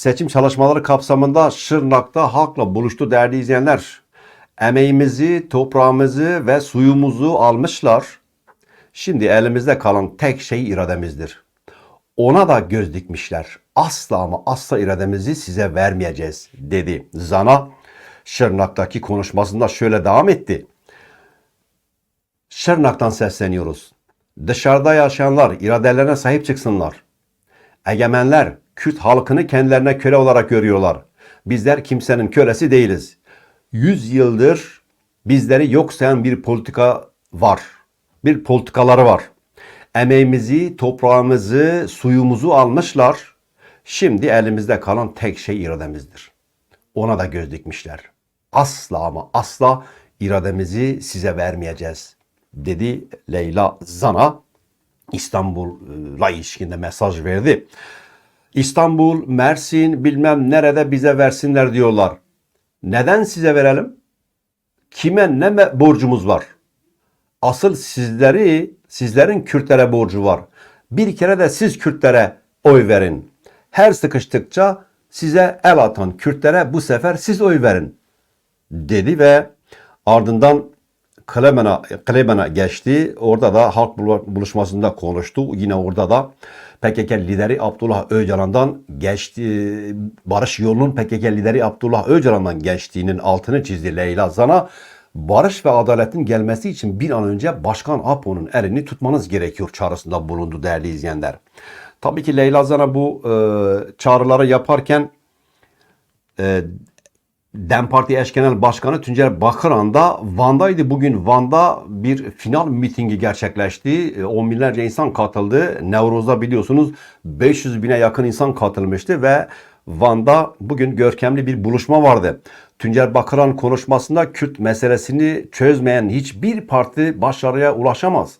Seçim çalışmaları kapsamında Şırnak'ta halkla buluştu değerli izleyenler. Emeğimizi, toprağımızı ve suyumuzu almışlar. Şimdi elimizde kalan tek şey irademizdir. Ona da göz dikmişler. Asla ama asla irademizi size vermeyeceğiz dedi. Zana Şırnak'taki konuşmasında şöyle devam etti. Şırnak'tan sesleniyoruz. Dışarıda yaşayanlar iradelerine sahip çıksınlar. Egemenler Kürt halkını kendilerine köle olarak görüyorlar. Bizler kimsenin kölesi değiliz. Yüz yıldır bizleri yok sayan bir politika var. Bir politikaları var. Emeğimizi, toprağımızı, suyumuzu almışlar. Şimdi elimizde kalan tek şey irademizdir. Ona da göz dikmişler. Asla ama asla irademizi size vermeyeceğiz dedi Leyla Zana. İstanbul'la ilişkinde mesaj verdi. İstanbul, Mersin bilmem nerede bize versinler diyorlar. Neden size verelim? Kime ne borcumuz var? Asıl sizleri, sizlerin Kürtlere borcu var. Bir kere de siz Kürtlere oy verin. Her sıkıştıkça size el atan Kürtlere bu sefer siz oy verin dedi ve ardından Klemen'a Klemen'a geçti. Orada da halk bulu- buluşmasında konuştu. Yine orada da PKK lideri Abdullah Öcalan'dan geçti. Barış yolunun PKK lideri Abdullah Öcalan'dan geçtiğinin altını çizdi Leyla Zana. Barış ve adaletin gelmesi için bir an önce Başkan Apo'nun elini tutmanız gerekiyor çağrısında bulundu değerli izleyenler. Tabii ki Leyla Zana bu e, çağrıları yaparken e, DEM Parti eş genel başkanı Tuncer Bakıran da Van'daydı. Bugün Van'da bir final mitingi gerçekleşti. E, On binlerce insan katıldı. Nevruz'da biliyorsunuz 500 bine yakın insan katılmıştı ve Van'da bugün görkemli bir buluşma vardı. Tuncer Bakıran konuşmasında Kürt meselesini çözmeyen hiçbir parti başarıya ulaşamaz.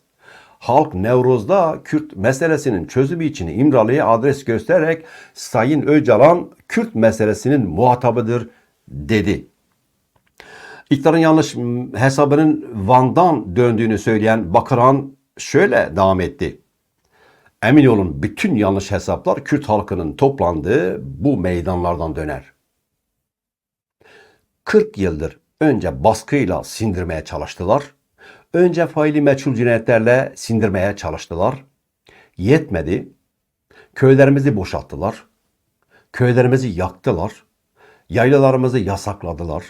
Halk Nevruz'da Kürt meselesinin çözümü için İmralı'ya adres göstererek Sayın Öcalan Kürt meselesinin muhatabıdır dedi. İktidarın yanlış hesabının Van'dan döndüğünü söyleyen Bakıran şöyle devam etti. Emin olun bütün yanlış hesaplar Kürt halkının toplandığı bu meydanlardan döner. 40 yıldır önce baskıyla sindirmeye çalıştılar. Önce faili meçhul cinayetlerle sindirmeye çalıştılar. Yetmedi. Köylerimizi boşalttılar. Köylerimizi yaktılar. Yaylalarımızı yasakladılar.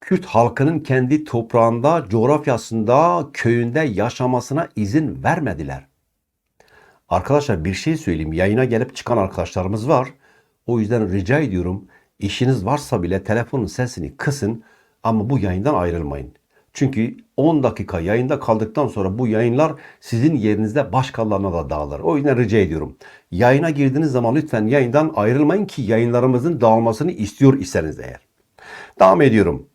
Kürt halkının kendi toprağında, coğrafyasında, köyünde yaşamasına izin vermediler. Arkadaşlar bir şey söyleyeyim. Yayına gelip çıkan arkadaşlarımız var. O yüzden rica ediyorum işiniz varsa bile telefonun sesini kısın ama bu yayından ayrılmayın. Çünkü 10 dakika yayında kaldıktan sonra bu yayınlar sizin yerinizde başkalarına da dağılır. O yüzden rica ediyorum. Yayına girdiğiniz zaman lütfen yayından ayrılmayın ki yayınlarımızın dağılmasını istiyor iseniz eğer. Devam ediyorum.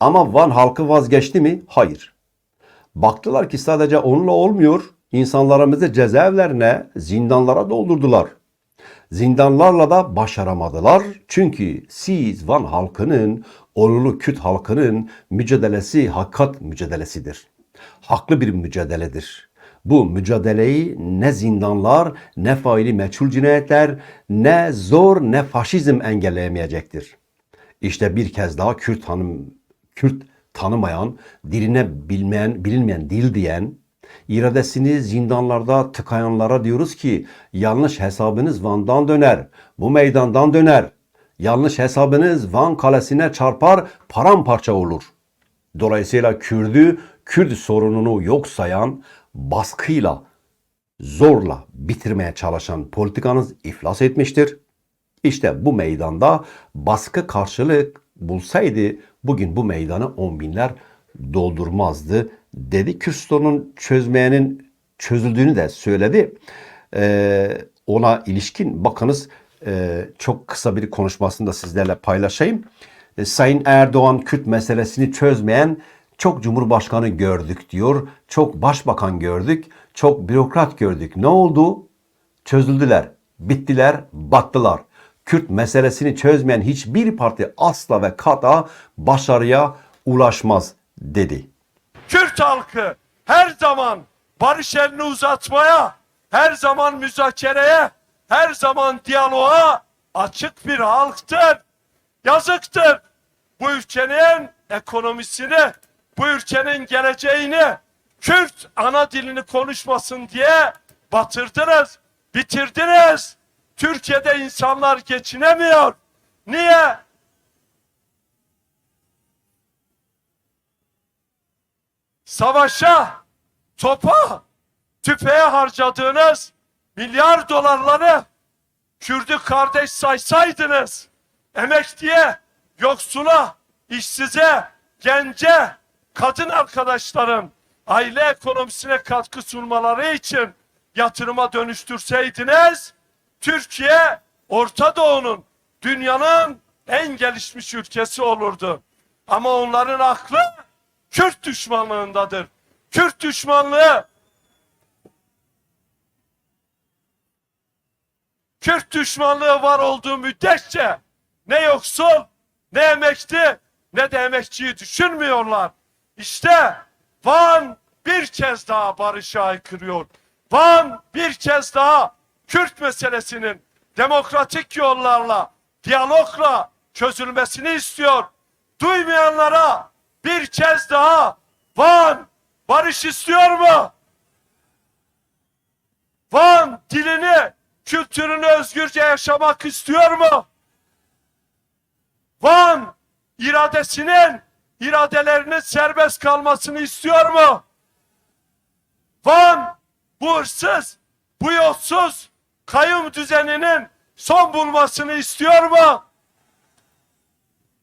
Ama Van halkı vazgeçti mi? Hayır. Baktılar ki sadece onunla olmuyor. İnsanlarımızı cezaevlerine, zindanlara doldurdular. Zindanlarla da başaramadılar. Çünkü siz Van halkının, Orulu Kürt halkının mücadelesi hakikat mücadelesidir. Haklı bir mücadeledir. Bu mücadeleyi ne zindanlar, ne faili meçhul cinayetler, ne zor, ne faşizm engelleyemeyecektir. İşte bir kez daha Kürt hanım, Kürt tanımayan, diline bilmeyen, bilinmeyen dil diyen, iradesini zindanlarda tıkayanlara diyoruz ki yanlış hesabınız Van'dan döner, bu meydandan döner. Yanlış hesabınız Van kalesine çarpar, paramparça olur. Dolayısıyla Kürdü, Kürt sorununu yok sayan, baskıyla, zorla bitirmeye çalışan politikanız iflas etmiştir. İşte bu meydanda baskı karşılık bulsaydı bugün bu meydanı on binler doldurmazdı dedi. Kürt sorunun çözmeyenin çözüldüğünü de söyledi. Ee, ona ilişkin bakınız e, çok kısa bir konuşmasını da sizlerle paylaşayım. E, Sayın Erdoğan Kürt meselesini çözmeyen çok cumhurbaşkanı gördük diyor. Çok başbakan gördük. Çok bürokrat gördük. Ne oldu? Çözüldüler. Bittiler, battılar. Kürt meselesini çözmeyen hiçbir parti asla ve kata başarıya ulaşmaz dedi. Kürt halkı her zaman barış elini uzatmaya, her zaman müzakereye her zaman diyaloğa açık bir halktır. Yazıktır. Bu ülkenin ekonomisini, bu ülkenin geleceğini Kürt ana dilini konuşmasın diye batırdınız, bitirdiniz. Türkiye'de insanlar geçinemiyor. Niye? Savaşa, topa, tüfeğe harcadığınız milyar dolarları Kürdü kardeş saysaydınız, emekliye, yoksula, işsize, gence, kadın arkadaşların aile ekonomisine katkı sunmaları için yatırıma dönüştürseydiniz, Türkiye Orta Doğu'nun, dünyanın en gelişmiş ülkesi olurdu. Ama onların aklı Kürt düşmanlığındadır. Kürt düşmanlığı Kürt düşmanlığı var olduğu müddetçe ne yoksul, ne emekli, ne de emekçiyi düşünmüyorlar. İşte Van bir kez daha barışa aykırıyor. Van bir kez daha Kürt meselesinin demokratik yollarla, diyalogla çözülmesini istiyor. Duymayanlara bir kez daha Van barış istiyor mu? Van dilini, kültürünü özgürce yaşamak istiyor mu? Van iradesinin, iradelerinin serbest kalmasını istiyor mu? Van bu hırsız, bu yolsuz kayyum düzeninin son bulmasını istiyor mu?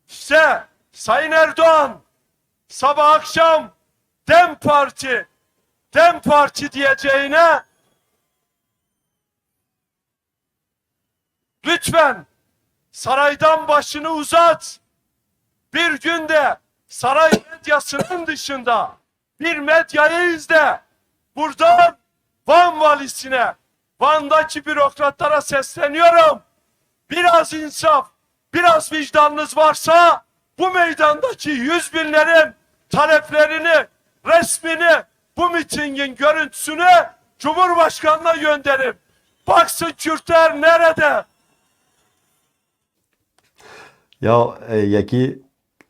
İşte Sayın Erdoğan sabah akşam Dem Parti, Dem Parti diyeceğine lütfen saraydan başını uzat. Bir günde saray medyasının dışında bir medyayı izle. Buradan Van valisine, Van'daki bürokratlara sesleniyorum. Biraz insaf, biraz vicdanınız varsa bu meydandaki yüz binlerin taleplerini, resmini, bu mitingin görüntüsünü Cumhurbaşkanı'na gönderin. Baksın Kürtler nerede? Ya e, yeki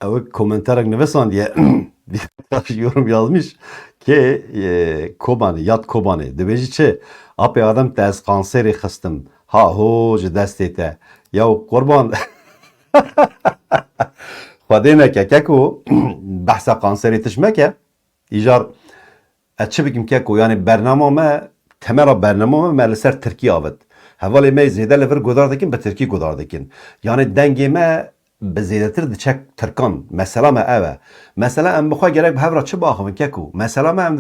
ev komentarek nivesen diye bir yorum yazmış ki e, Kobani, yat Kobani. Dibêjî çi apê adam te ez kanserê xistim. Ha ho ji destê te. Ya kurban Xwedê neke keko behsa kanserê tişmeke îjar ez çi bikim keko yani bernama me temera bernama me me li ser Tirkiye avit. Hevalê me zêde li vir godar dikin bi Tirkî godar dikin. Yani dengê me bi zêdetir diçek Tirkan. Mesela me ev e. Mesela em bixwe gerek bi hevra çi baxivin keko. Mesela me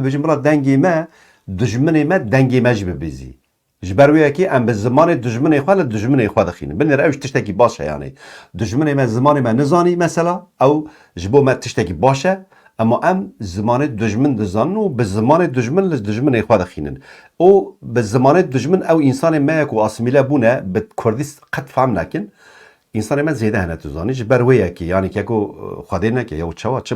Ji ber wê yekê em bi zimanê dijminê xwe li dijminê xwe dixînin. Binêre ew ji tiştekî baş e yani. Dijminê me zimanê me nizanî mesela ew ji bo me tiştekî baş e. Ama em zimanê dijmin dizanin û bi zimanê dijmin li dijminê xwe dixînin. O bi zimanê dijmin ew însanê me ye ku asimîle bûne bi Kurdî qet fehm nekin. İnsanê me zêde hene tu zanî ji ber wê yekê yani keko xwedê neke ya çawa çi.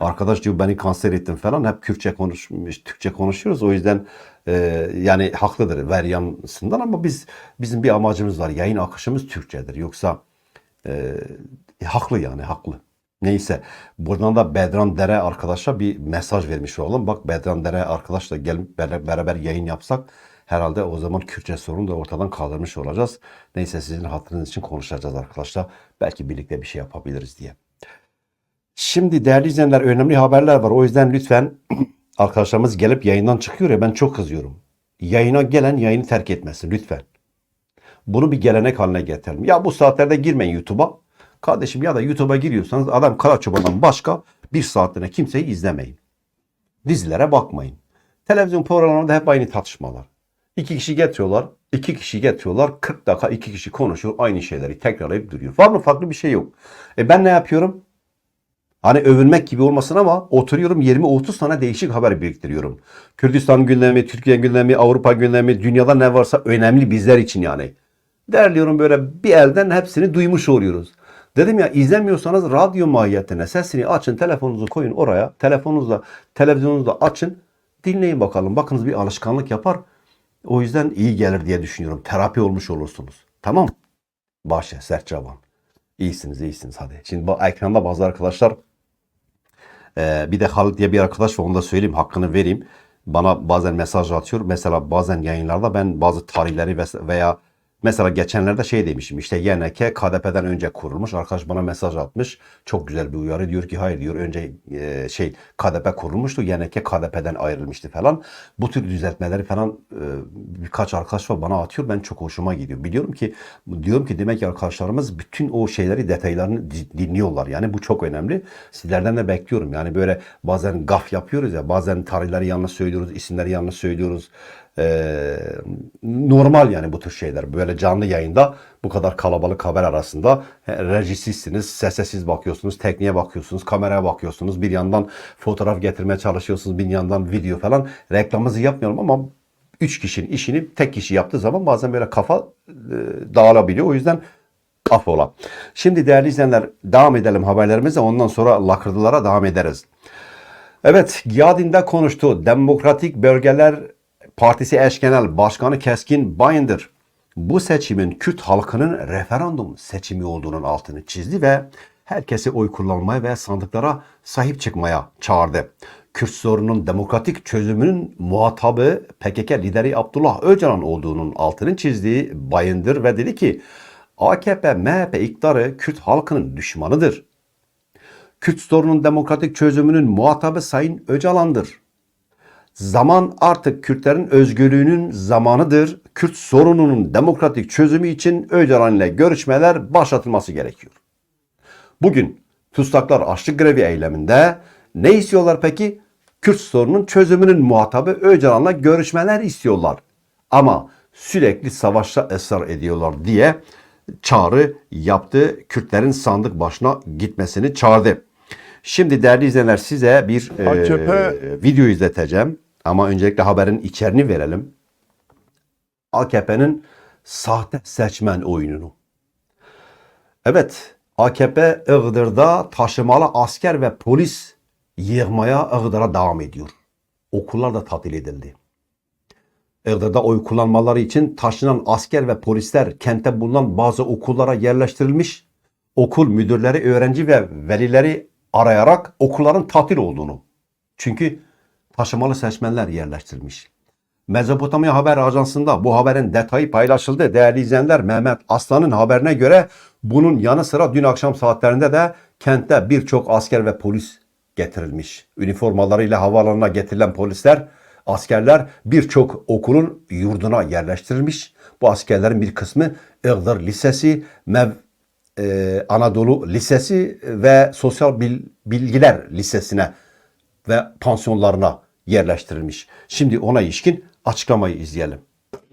Arkadaş diyor beni kanser ettin falan hep Kürtçe konuşmuş, Türkçe konuşuyoruz. O yüzden e, yani haklıdır Veryan'sından ama biz bizim bir amacımız var. Yayın akışımız Türkçedir. Yoksa e, haklı yani haklı. Neyse buradan da Bedran Dere arkadaşa bir mesaj vermiş olalım. Bak Bedran Dere arkadaşla gelip beraber yayın yapsak herhalde o zaman Kürtçe sorunu da ortadan kaldırmış olacağız. Neyse sizin hatırınız için konuşacağız arkadaşlar. Belki birlikte bir şey yapabiliriz diye. Şimdi değerli izleyenler önemli haberler var. O yüzden lütfen arkadaşlarımız gelip yayından çıkıyor ya ben çok kızıyorum. Yayına gelen yayını terk etmesin lütfen. Bunu bir gelenek haline getirelim. Ya bu saatlerde girmeyin YouTube'a. Kardeşim ya da YouTube'a giriyorsanız adam Karaçoban'dan başka bir saatliğine kimseyi izlemeyin. Dizilere bakmayın. Televizyon programlarında hep aynı tartışmalar. İki kişi getiriyorlar, iki kişi getiriyorlar, 40 dakika iki kişi konuşuyor, aynı şeyleri tekrarlayıp duruyor. Var mı farklı bir şey yok. E ben ne yapıyorum? Hani övünmek gibi olmasın ama oturuyorum 20-30 tane değişik haber biriktiriyorum. Kürdistan gündemi, Türkiye gündemi, Avrupa gündemi, dünyada ne varsa önemli bizler için yani. Derliyorum böyle bir elden hepsini duymuş oluyoruz. Dedim ya izlemiyorsanız radyo mahiyetine sesini açın, telefonunuzu koyun oraya. Telefonunuzla, televizyonunuzu açın. Dinleyin bakalım. Bakınız bir alışkanlık yapar. O yüzden iyi gelir diye düşünüyorum. Terapi olmuş olursunuz. Tamam. Başa Sertçaban. İyisiniz, iyisiniz hadi. Şimdi bu ekranda bazı arkadaşlar ee, bir de Halit diye bir arkadaş var onu da söyleyeyim hakkını vereyim. Bana bazen mesaj atıyor. Mesela bazen yayınlarda ben bazı tarihleri veya mesela geçenlerde şey demişim işte YNK KDP'den önce kurulmuş. Arkadaş bana mesaj atmış. Çok güzel bir uyarı diyor ki hayır diyor önce e, şey KDP kurulmuştu. YNK KDP'den ayrılmıştı falan. Bu tür düzeltmeleri falan e, birkaç arkadaş var bana atıyor. Ben çok hoşuma gidiyor. Biliyorum ki diyorum ki demek ki arkadaşlarımız bütün o şeyleri detaylarını di- dinliyorlar. Yani bu çok önemli. Sizlerden de bekliyorum. Yani böyle bazen gaf yapıyoruz ya bazen tarihleri yanlış söylüyoruz, isimleri yanlış söylüyoruz. Ee, normal yani bu tür şeyler. Böyle canlı yayında bu kadar kalabalık haber arasında rejisizsiniz, sese bakıyorsunuz, tekniğe bakıyorsunuz, kameraya bakıyorsunuz. Bir yandan fotoğraf getirmeye çalışıyorsunuz, bir yandan video falan. Reklamımızı yapmıyorum ama üç kişinin işini tek kişi yaptığı zaman bazen böyle kafa e, dağılabiliyor. O yüzden affola. Şimdi değerli izleyenler devam edelim haberlerimize. Ondan sonra lakırdılara devam ederiz. Evet, Giyadin'de konuştu. Demokratik Bölgeler Partisi Eş Genel Başkanı Keskin Bayındır. Bu seçimin Kürt halkının referandum seçimi olduğunun altını çizdi ve herkesi oy kullanmaya ve sandıklara sahip çıkmaya çağırdı. Kürt sorunun demokratik çözümünün muhatabı PKK lideri Abdullah Öcalan olduğunun altını çizdiği Bayındır ve dedi ki AKP, MHP iktidarı Kürt halkının düşmanıdır. Kürt sorunun demokratik çözümünün muhatabı Sayın Öcalan'dır. Zaman artık Kürtlerin özgürlüğünün zamanıdır. Kürt sorununun demokratik çözümü için Öcalan ile görüşmeler başlatılması gerekiyor. Bugün Tutsaklar açlık grevi eyleminde ne istiyorlar peki? Kürt sorunun çözümünün muhatabı Öcalan'la görüşmeler istiyorlar. Ama sürekli savaşta ısrar ediyorlar diye çağrı yaptı. Kürtlerin sandık başına gitmesini çağırdı. Şimdi değerli izleyenler size bir e, AKP video izleteceğim. Ama öncelikle haberin içeriğini verelim. AKP'nin sahte seçmen oyununu. Evet, AKP Iğdır'da taşımalı asker ve polis yığmaya Iğdır'a devam ediyor. Okullar da tatil edildi. Iğdır'da oy kullanmaları için taşınan asker ve polisler kente bulunan bazı okullara yerleştirilmiş. Okul müdürleri, öğrenci ve velileri arayarak okulların tatil olduğunu. Çünkü taşımalı seçmenler yerleştirilmiş. Mezopotamya Haber Ajansı'nda bu haberin detayı paylaşıldı. Değerli izleyenler Mehmet Aslan'ın haberine göre bunun yanı sıra dün akşam saatlerinde de kentte birçok asker ve polis getirilmiş. Üniformalarıyla havaalanına getirilen polisler, askerler birçok okulun yurduna yerleştirilmiş. Bu askerlerin bir kısmı Iğdır Lisesi, Mev e, Anadolu Lisesi ve Sosyal Bil- Bilgiler Lisesi'ne ve pansiyonlarına yerleştirilmiş. Şimdi ona ilişkin açıklamayı izleyelim.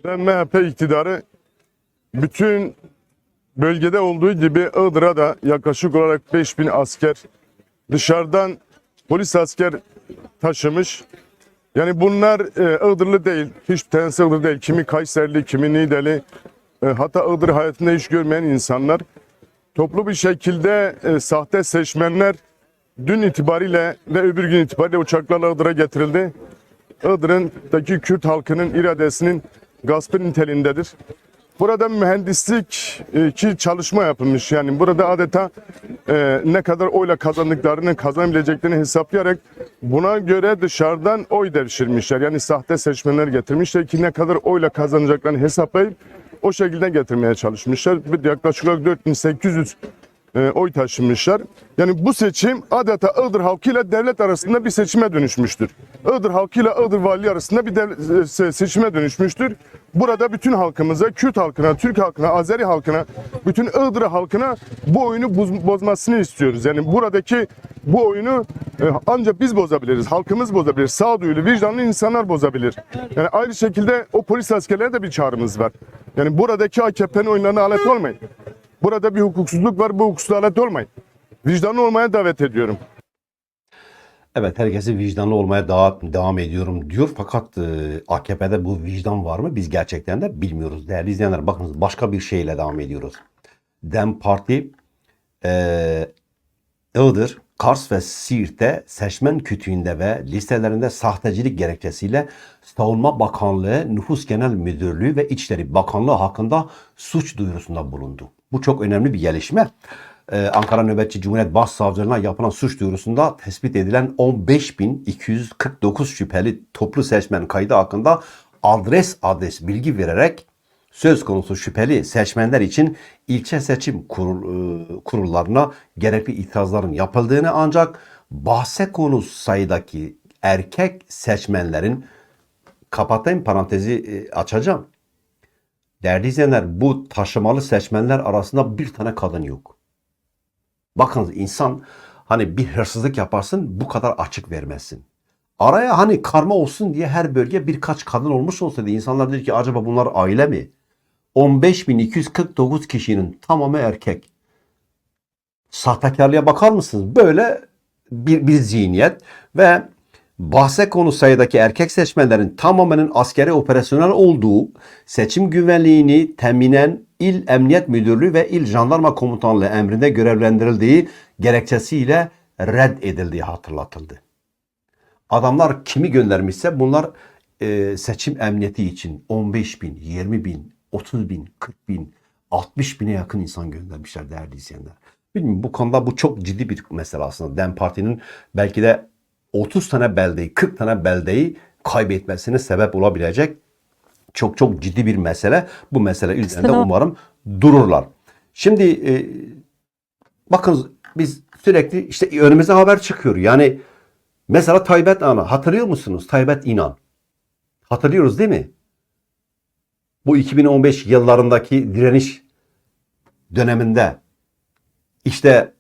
MHP iktidarı bütün bölgede olduğu gibi Iğdır'a da yaklaşık olarak 5000 asker dışarıdan polis asker taşımış. Yani bunlar e, Iğdırlı değil, hiç tanesi Iğdır değil. Kimi Kayserili, kimi Niğdeli, e, hatta Iğdır hayatında hiç görmeyen insanlar. Toplu bir şekilde e, sahte seçmenler dün itibariyle ve öbür gün itibariyle uçaklarla Iğdır'a getirildi. Iğdır'ındaki Kürt halkının iradesinin gaspı niteliğindedir. Burada mühendislik e, ki çalışma yapılmış. Yani burada adeta e, ne kadar oyla kazandıklarını kazanabileceklerini hesaplayarak buna göre dışarıdan oy devşirmişler. Yani sahte seçmenler getirmişler ki ne kadar oyla kazanacaklarını hesaplayıp o şekilde getirmeye çalışmışlar. Yaklaşık olarak 4800 e, oy taşımışlar. Yani bu seçim adeta Iğdır halkıyla devlet arasında bir seçime dönüşmüştür. Iğdır halkıyla Iğdır vali arasında bir dev- se- seçime dönüşmüştür. Burada bütün halkımıza, Kürt halkına, Türk halkına, Azeri halkına, bütün Iğdır halkına bu oyunu bozmasını istiyoruz. Yani buradaki bu oyunu e, ancak biz bozabiliriz, halkımız bozabilir, sağduyulu, vicdanlı insanlar bozabilir. Yani aynı şekilde o polis askerlere de bir çağrımız var. Yani buradaki AKP'nin oyunlarına alet olmayın. Burada bir hukuksuzluk var. Bu hukuksuzluğa alet olmayın. Vicdanlı olmaya davet ediyorum. Evet herkesi vicdanlı olmaya daha devam ediyorum diyor. Fakat e, AKP'de bu vicdan var mı? Biz gerçekten de bilmiyoruz. Değerli izleyenler bakınız başka bir şeyle devam ediyoruz. Dem Parti e, Iğdır Kars ve Siirt'te seçmen kütüğünde ve listelerinde sahtecilik gerekçesiyle Savunma Bakanlığı, Nüfus Genel Müdürlüğü ve İçişleri Bakanlığı hakkında suç duyurusunda bulundu. Bu çok önemli bir gelişme. Ee, Ankara Nöbetçi Cumhuriyet Başsavcılığına yapılan suç duyurusunda tespit edilen 15.249 şüpheli toplu seçmen kaydı hakkında adres adres bilgi vererek söz konusu şüpheli seçmenler için ilçe seçim kurul, e, kurullarına gerekli itirazların yapıldığını ancak bahse konu sayıdaki erkek seçmenlerin kapatayım parantezi e, açacağım. Değerli izleyenler bu taşımalı seçmenler arasında bir tane kadın yok. Bakın insan hani bir hırsızlık yaparsın bu kadar açık vermezsin. Araya hani karma olsun diye her bölge birkaç kadın olmuş olsaydı insanlar der ki acaba bunlar aile mi? 15.249 kişinin tamamı erkek. Sahtekarlığa bakar mısınız? Böyle bir, bir zihniyet ve bahse konu sayıdaki erkek seçmenlerin tamamının askeri operasyonel olduğu seçim güvenliğini teminen İl Emniyet Müdürlüğü ve İl Jandarma Komutanlığı emrinde görevlendirildiği gerekçesiyle red edildiği hatırlatıldı. Adamlar kimi göndermişse bunlar e, seçim emniyeti için 15 bin, 20 bin, 30 bin, 40 bin, 60 bine yakın insan göndermişler değerli izleyenler. Bilmiyorum bu konuda bu çok ciddi bir mesele aslında. DEM Parti'nin belki de 30 tane beldeyi, 40 tane beldeyi kaybetmesine sebep olabilecek çok çok ciddi bir mesele. Bu mesele üzerinde umarım dururlar. Şimdi e, bakın biz sürekli işte önümüze haber çıkıyor. Yani mesela Taybet Ana hatırlıyor musunuz? Taybet İnan. Hatırlıyoruz değil mi? Bu 2015 yıllarındaki direniş döneminde işte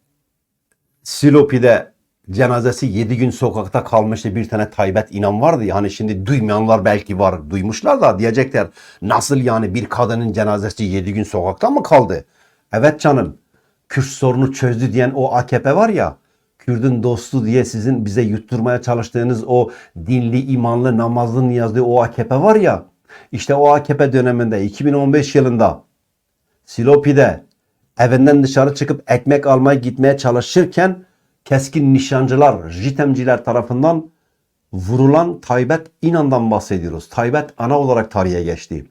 Silopi'de cenazesi 7 gün sokakta kalmıştı bir tane Taybet İnan vardı ya hani şimdi duymayanlar belki var duymuşlar da diyecekler nasıl yani bir kadının cenazesi 7 gün sokakta mı kaldı? Evet canım Kürt sorunu çözdü diyen o AKP var ya Kürdün dostu diye sizin bize yutturmaya çalıştığınız o dinli, imanlı, namazlı, niyazlı o AKP var ya işte o AKP döneminde 2015 yılında Silopi'de evinden dışarı çıkıp ekmek almaya gitmeye çalışırken keskin nişancılar, jitemciler tarafından vurulan Taybet İnan'dan bahsediyoruz. Taybet ana olarak tarihe geçti.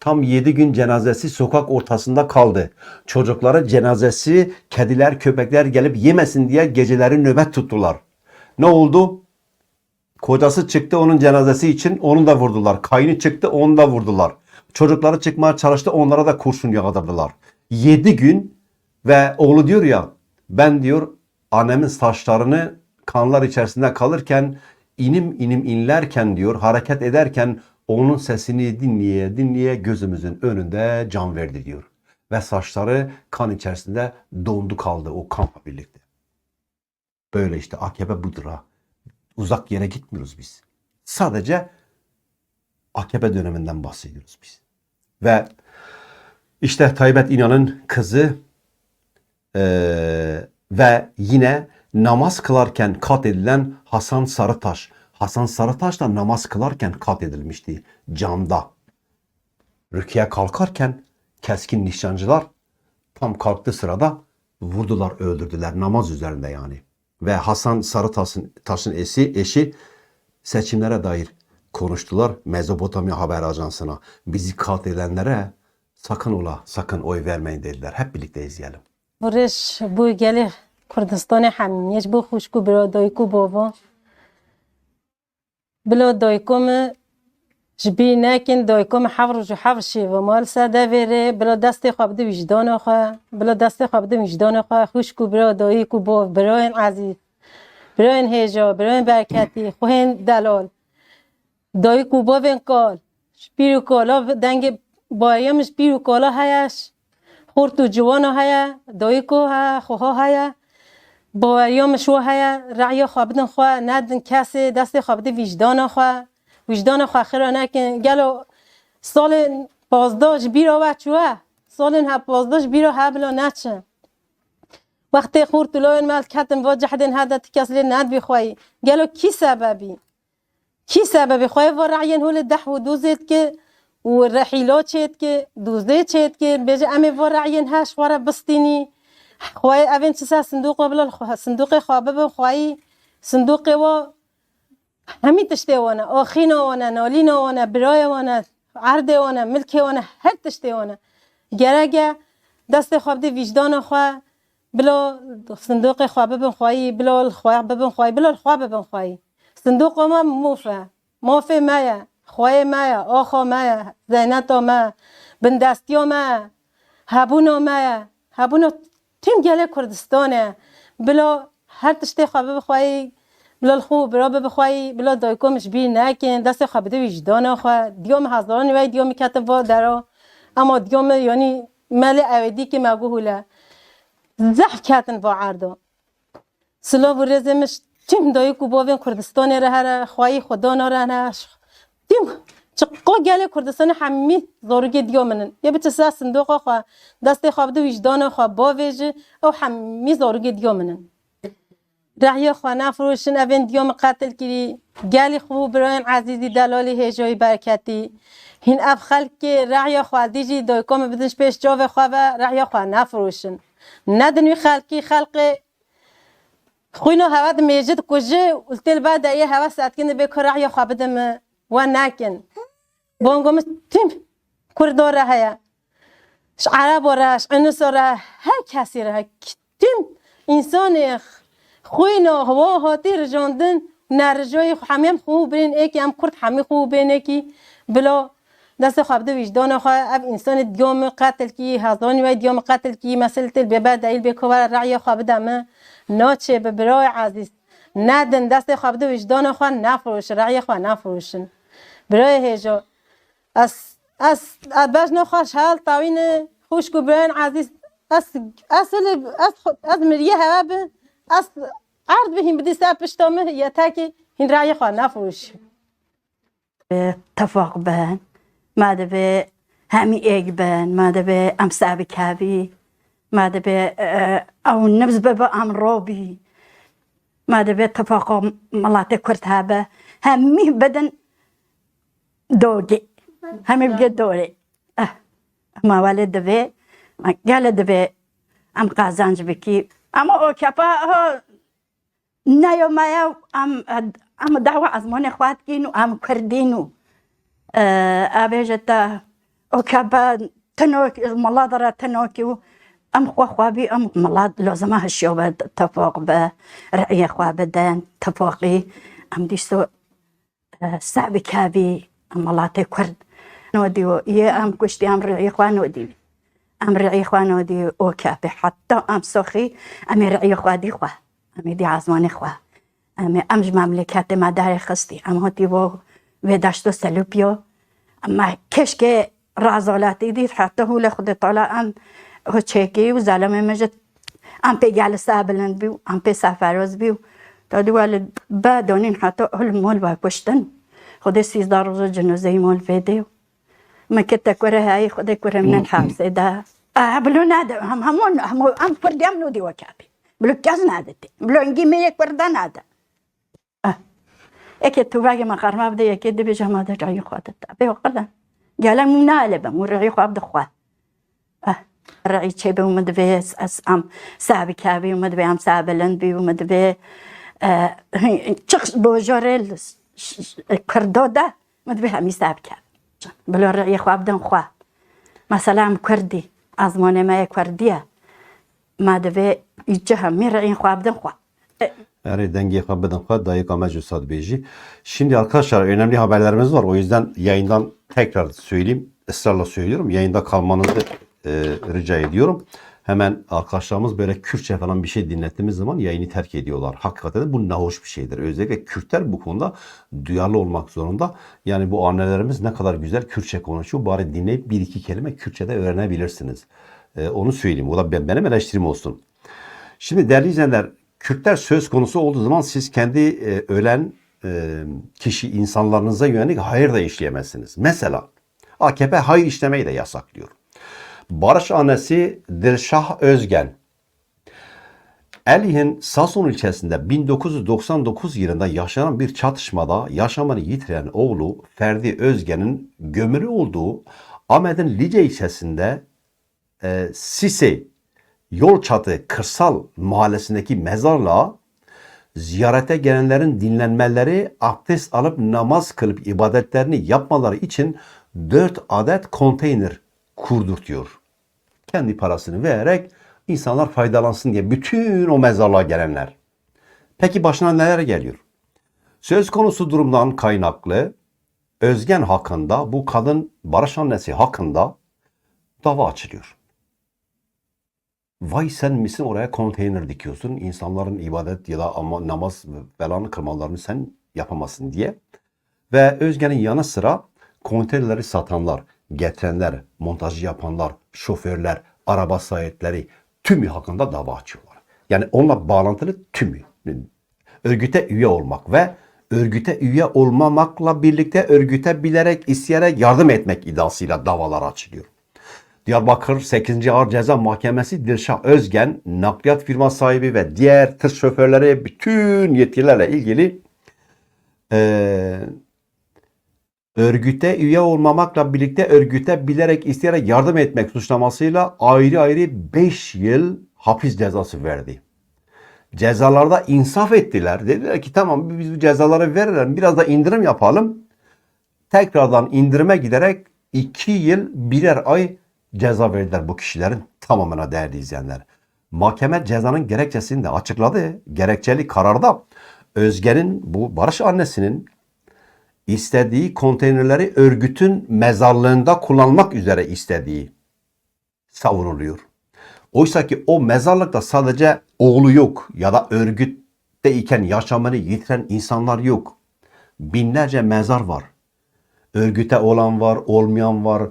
Tam 7 gün cenazesi sokak ortasında kaldı. Çocukları cenazesi kediler köpekler gelip yemesin diye geceleri nöbet tuttular. Ne oldu? Kocası çıktı onun cenazesi için onu da vurdular. Kayını çıktı onu da vurdular. Çocukları çıkmaya çalıştı onlara da kurşun yağdırdılar. 7 gün ve oğlu diyor ya ben diyor annemin saçlarını kanlar içerisinde kalırken inim inim inlerken diyor hareket ederken onun sesini dinleye dinleye gözümüzün önünde can verdi diyor. Ve saçları kan içerisinde dondu kaldı o kanla birlikte. Böyle işte AKP budur ha. Uzak yere gitmiyoruz biz. Sadece AKP döneminden bahsediyoruz biz. Ve işte Taybet İnan'ın kızı eee, ve yine namaz kılarken kat edilen Hasan Sarıtaş. Hasan Sarıtaş da namaz kılarken kat edilmişti camda. Rüküye kalkarken keskin nişancılar tam kalktığı sırada vurdular, öldürdüler namaz üzerinde yani. Ve Hasan Sarıtaş'ın Taş'ın eşi, eşi seçimlere dair konuştular Mezopotamya Haber Ajansı'na. Bizi katilenlere sakın ola, sakın oy vermeyin dediler. Hep birlikte izleyelim. برش بوی گلی کردستان حمیمیش بو خوشکو برا دایکو بابا بلا دایکوم جبی نکن دایکوم حفر جو حفر شی و مال ساده وره بلا دست خواب دو وجدان خواه بلا دست خواب دو وجدان خواه خوشکو برا دایکو با براین عزیز براین هجا براین برکتی خوهن دلال دایکو با ون کال شپیرو کالا دنگ بایمش پیرو کالا هیش خورد و جوان هیا دایکو ها خوها هیا باوریام شو هیا رعی خوابدن خوا ندن کسی دست خوابده وجدان خوا. وجدان خوا خیرا نکن گلو سال پازداش بیرا بچوه سال ها پازداش بیرا ها بلا نچه وقتی خورد لایون مال کتن و جحدن هدا تکسلی ند بخوای گلو کی سببی؟ کی سببی؟ خواه و رعین هول ده و دوزید که و رحیلا چید که دوزده چید که بجه امی و رعین هش وارا بستینی خواهی اوین چیزا صندوق و بلا خوا- صندوق خوابه به خواهی صندوق و همی تشتی وانه آخین وانه نالین وانه برای وانه عرض وانه ملک وانه هر تشتی وانه گرگه دست خواب دی وجدان خواه بلا صندوق خوابه بن خواهی بلا خواب ببن خواهی بلا خواب ببن خواهی صندوق ما موفه موفه مایا خواه مایا آخا مایا زینتا ما بندستیا ما هبونو ما هبونو تیم گله کردستانه. بلا هر تشتی خوابه بخواهی بلا الخو برا بخواهی بلا دایکمش بی نکن. دست خوابه دی وجدان خواه دیوم هزاران وی دیوم کتب وا درا. اما دیوم یعنی مل اویدی که مگوهوله زح کتن با عردو سلا و رزمش تیم دایی کو باوین کردستان را هر خواهی خدا ناره تیم چقا گله کردستان همی زورگی دیو منن یه بچه سه صندوق خواه دست خواب دو وجدان خواه با ویجه او همی زورگی دیو منن خواه نفروشن اوین دیوم قتل کری گلی خوب براین عزیزی دلالی هجای برکتی هین اف خلق که رعی خواه دیجی دایکام بدنش پیش جاو خواه و رعی خواه نفروشن ندنوی خلقی خلق خوینو هوا میجد کجه التل بعد یه هوا ساعت کنه به کار یا خواب و نکن بونگم تیم کردار هیا ش عرب راش انس را هر کسی را تیم انسان خوینو هوا هاتی رجاندن نرجای همیم خوب برین ایکی هم کرد همی خوب برین ایکی بلا دست خواب دو وجدان خواه اف انسان دیوم قتل کی هزانی و دیوم قتل کی مثل تل به بعد دلیل به کار رعی خواب دمه ناچه به برای عزیز ندن دست خواب دو وجدان خواه نفروش رعی خواه نفروشن. برای هجا از از بج نخواش هل تاوین خوش کو برین عزیز از اصل از از مریه هب از عرض بهیم بدی سر پشتامه یا تاکی هین رعی خواه نفروش. تفاق بن ماده به همی ایگ ماده به امسابی کبی ماده به او نبز به امروبی روبي ما دبي اتفاق ملاتي كرت هابا همي بدن دوجي همي بجي دوري اه ما والد دبي ما قال دبي ام قازانج بكي اما او كفا هو نايو مايا ام ام دعوة ازمون اخوات كينو ام كردينو ابيجتا وكابا تنوك ملادرة تنوكي ام خوا خوابي ام ملاد لازم هالشيوبة تفوق برعية خوابدان تفوقي ام ديشتو صعب كابي ام ملاتي كرد نودي يا ام كشتي ام رعية خوا نودي ام رعية خوا نودي أو كابي حتى ام سخي ام رأي خوا دي خوا ام دي عزماني خوا. ام ام مملكة ما داري خستي ام هوتي و وداشتو سلوبيو اما كشكي رازولاتي دي حتى هو لخد طلاقا او چکی و مجد ام پی گل سه بیو ام پی سفراز بیو. تا دوال با دانین حتا اول مول با کشتن خود سیزده روز جنوزه مول فیده. ما کتا کوره خود کوره من الحبس دا بلو نادم هم همون هم هم فردیم نودی و کابی بلو کس نادتی بلو انگی می یک فردان اکی تو وقتی ما خرم بده یکی دی به جمع داد رای خواهد تا به وقتا گلم نه لب مور عبد خوا اه رعي تشيبي ومدبي اس ام سابي كابي ومدبي ام سابلن بي ومدبي آه تشخ بوجوريل كردو ده مدبي همي ساب كابي بلو رعي خو عبدن خوا مثلا ام كردي ازمانه ما كرديه ما دبي يجها مي رعي خو عبدن خوا Yani dengeye kabeden kadar dayı kamacı sad beji. Şimdi arkadaşlar önemli haberlerimiz var. O yüzden yayından tekrar söyleyeyim. Israrla söylüyorum. Yayında kalmanızı e, rica ediyorum. Hemen arkadaşlarımız böyle Kürtçe falan bir şey dinlettiğimiz zaman yayını terk ediyorlar. Hakikaten de bu ne hoş bir şeydir. Özellikle Kürtler bu konuda duyarlı olmak zorunda. Yani bu annelerimiz ne kadar güzel Kürtçe konuşuyor. Bari dinleyip bir iki kelime Kürtçe'de öğrenebilirsiniz. E, onu söyleyeyim. O da ben- benim eleştirim olsun. Şimdi değerli izleyenler, Kürtler söz konusu olduğu zaman siz kendi e, ölen e, kişi insanlarınıza yönelik hayır da işleyemezsiniz. Mesela AKP hayır işlemeyi de yasaklıyor. Barış annesi Dilşah Özgen, Elih'in Sason ilçesinde 1999 yılında yaşanan bir çatışmada yaşamını yitiren oğlu Ferdi Özgen'in gömülü olduğu Ahmet'in Lice ilçesinde e, Sise Yolçatı Kırsal Mahallesi'ndeki mezarlığa ziyarete gelenlerin dinlenmeleri, abdest alıp namaz kılıp ibadetlerini yapmaları için 4 adet konteyner kurdurtuyor. Kendi parasını vererek insanlar faydalansın diye bütün o mezarlığa gelenler. Peki başına neler geliyor? Söz konusu durumdan kaynaklı Özgen hakkında bu kadın Barış annesi hakkında dava açılıyor. Vay sen misin oraya konteyner dikiyorsun. insanların ibadet ya da ama namaz falan kılmalarını sen yapamazsın diye. Ve Özge'nin yanı sıra konteynerleri satanlar, getirenler, montajı yapanlar, şoförler, araba sahipleri tümü hakkında dava açıyorlar. Yani onunla bağlantılı tümü. Örgüte üye olmak ve örgüte üye olmamakla birlikte örgüte bilerek, isteyerek yardım etmek iddiasıyla davalar açılıyor. Diyarbakır 8. Ağır Ceza Mahkemesi Dilşah Özgen, nakliyat firma sahibi ve diğer tır şoförleri bütün yetkilerle ilgili eee, örgüte üye olmamakla birlikte örgüte bilerek isteyerek yardım etmek suçlamasıyla ayrı ayrı 5 yıl hapis cezası verdi. Cezalarda insaf ettiler. Dediler ki tamam biz bu cezaları verelim biraz da indirim yapalım. Tekrardan indirime giderek 2 yıl birer ay ceza verdiler bu kişilerin tamamına değerli izleyenler. Mahkeme cezanın gerekçesini de açıkladı. Gerekçeli kararda Özge'nin bu Barış annesinin istediği konteynerleri örgütün mezarlığında kullanmak üzere istediği savunuluyor. Oysa ki o mezarlıkta sadece oğlu yok ya da örgütte iken yaşamını yitiren insanlar yok. Binlerce mezar var. Örgüte olan var, olmayan var.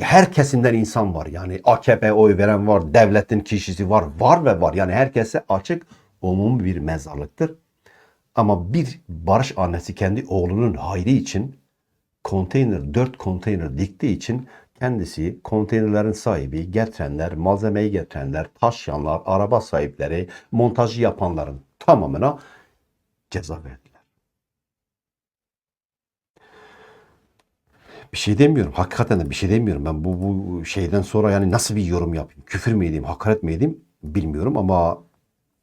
Her kesimden insan var. Yani AKP oy veren var, devletin kişisi var, var ve var. Yani herkese açık umum bir mezarlıktır. Ama bir barış annesi kendi oğlunun hayrı için konteyner, dört konteyner diktiği için kendisi konteynerlerin sahibi, getirenler, malzemeyi getirenler, taşıyanlar, araba sahipleri, montajı yapanların tamamına ceza verdiler. Bir şey demiyorum. Hakikaten de bir şey demiyorum. Ben bu, bu şeyden sonra yani nasıl bir yorum yapayım? Küfür mü edeyim, hakaret mi edeyim bilmiyorum ama